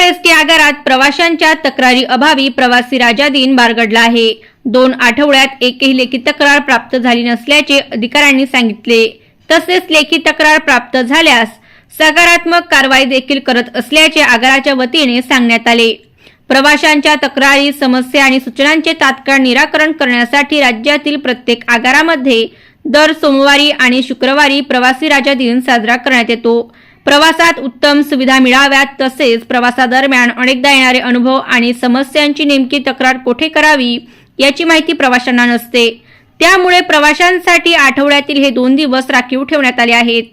S आगारात प्रवाशांच्या तक्रारी अभावी प्रवासी राजा दिन बारगडला आहे. दोन आठवड्यात एकही लेखी तक्रार प्राप्त झाली नसल्याचे अधिकाऱ्यांनी सांगितले. तसेच लेखी तक्रार प्राप्त झाल्यास सकारात्मक कारवाई देखील करत असल्याचे आगाराच्या वतीने सांगण्यात आले. प्रवाशांच्या तक्रारी समस्या आणि सूचनांचे तात्काळ निराकरण करण्यासाठी राज्यातील प्रत्येक आगारामध्ये दर सोमवारी आणि शुक्रवारी प्रवासी राजा दिन साजरा करण्यात येतो. प्रवासात उत्तम सुविधा मिळाव्यात तसेच प्रवासादरम्यान अनेकदा येणारे अनुभव आणि समस्यांची नेमकी तक्रार कोठे करावी याची माहिती प्रवाशांना नसते. त्यामुळे प्रवाशांसाठी आठवड्यातील हे दोन दिवस राखीव ठेवण्यात आले आहेत.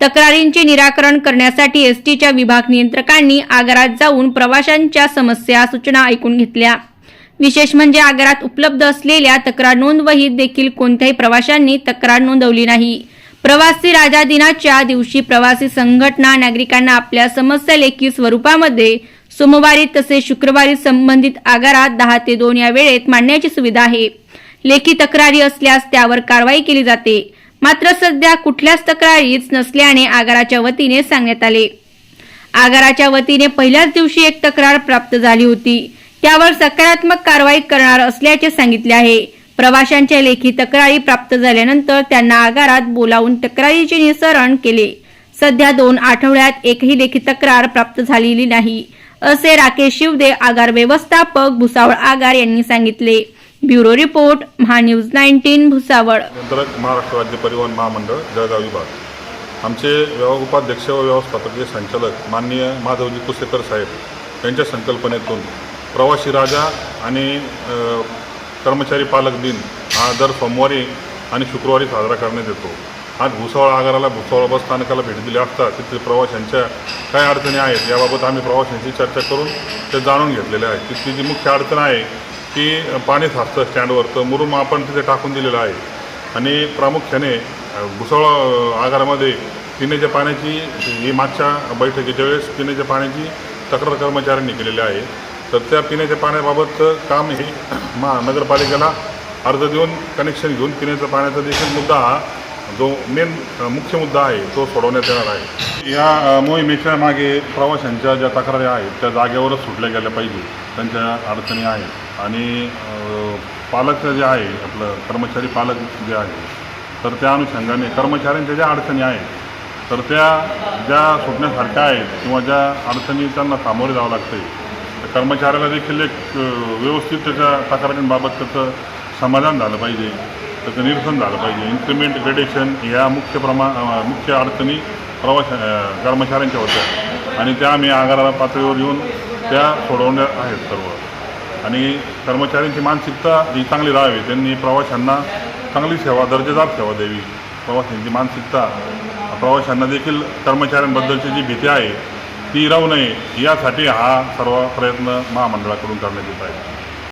तक्रारींचे निराकरण करण्यासाठी एसटीच्या विभाग नियंत्रकांनी आगारात जाऊन प्रवाशांच्या समस्या सूचना ऐकून घेतल्या. विशेष म्हणजे आगारात उपलब्ध असलेल्या तक्रार नोंदवहीत देखील कोणत्याही प्रवाशांनी तक्रार नोंदवली नाही. प्रवासी राजा दिनाच्या दिवशी प्रवासी संघटना नागरिकांना आपल्या समस्या लेखी स्वरूपामध्ये सोमवारी तसेच शुक्रवारी संबंधित आगारात दहा ते दोन या वेळेत मांडण्याची सुविधा आहे. लेखी तक्रारी असल्यास त्यावर कारवाई केली जाते. मात्र सध्या कुठल्याच तक्रारीच नसल्याने आगाराच्या वतीने सांगण्यात आले. आगाराच्या वतीने पहिल्याच दिवशी एक तक्रार प्राप्त झाली होती. त्यावर सकारात्मक कारवाई करणार असल्याचे सांगितले आहे. प्रवाशांच्या लेखी तक्रारी प्राप्त झाल्यानंतर त्यांना आगारात बोलावून तक्रारीचे निसरण केले. सध्या दोन आठवड्यात एकही लेखी तक्रार प्राप्त झालेली नाही असे राकेश शिवदे आगार व्यवस्थापक भुसावळ आगार यांनी सांगितले. Bureau report MahaNews nineteen Bhusawal. Maharashtra राज्य परिवहन महामंडळ जळगाव विभाग. आमचे उपाध्यक्ष व व्यवस्थापकीय संचालक माननीय माधवजी कुसेकर साहेब यांच्या संकल्पनेतून प्रवासी राजा आणि कर्मचारी पालक दिन हा दर सोमवारी आणि शुक्रवारी साजरा करण्यात येतो. आज भुसावळ आगाराला भुसावळ बस स्थानकाला भेट दिली असता तिथील प्रवाशांच्या काय अडचणी आहेत याबाबत आम्ही प्रवाशांशी चर्चा करून ते जाणून घेतलेले आहे तिथली जी मुख्य अडचण आहे की पाणी साचतं स्टँडवर तर मुरुम आपण तिथे टाकून दिलेलं आहे. आणि प्रामुख्याने भुसावळ आगारामध्ये पिण्याच्या पाण्याची ही मागच्या बैठकीच्या वेळेस पिण्याच्या पाण्याची तक्रार कर्मचाऱ्यांनी केलेली आहे. तर त्या पिण्याच्या पाण्याबाबत काम हे मा नगरपालिकेला अर्ज देऊन कनेक्शन घेऊन पिण्याच्या पाण्याचा देखील मुद्दा हा जो मेन मुख्य मुद्दा आहे तो सोडवण्यात येणार आहे. या मोहिमेच्या मागे प्रवाशांच्या ज्या तक्रारी आहेत त्या जागेवरच सुटल्या गेल्या पाहिजे त्यांच्या अडचणी आहेत. आणि पालक जे आहे आपलं कर्मचारी पालक जे आहे तर त्या अनुषंगाने कर्मचाऱ्यांच्या ज्या अडचणी आहेत तर त्या ज्या सुटण्यासारख्या आहेत किंवा ज्या अडचणी त्यांना सामोरे जावं लागतं कर्मचाऱ्याला देखील एक व्यवस्थित त्याच्या तक्रारींबाबत त्याचं समाधान झालं पाहिजे त्याचं निरसन झालं पाहिजे. इन्क्रीमेंट ग्रेडेशन ह्या मुख्य प्रमा मुख्य अडचणी प्रवाश कर्मचाऱ्यांच्या होत्या. आणि त्या आम्ही आगाराला पातळीवर येऊन त्या सोडवण्या आहेत सर्व. आणि कर्मचाऱ्यांची मानसिकता ही चांगली राहावी. त्यांनी प्रवाशांना चांगली सेवा दर्जेदार सेवा द्यावी. प्रवाशांची मानसिकता प्रवाशांना देखील कर्मचाऱ्यांबद्दलची जी भीती आहे ती राहू नये यासाठी हा सर्व प्रयत्न महामंडळाकडून करण्यात येत आहे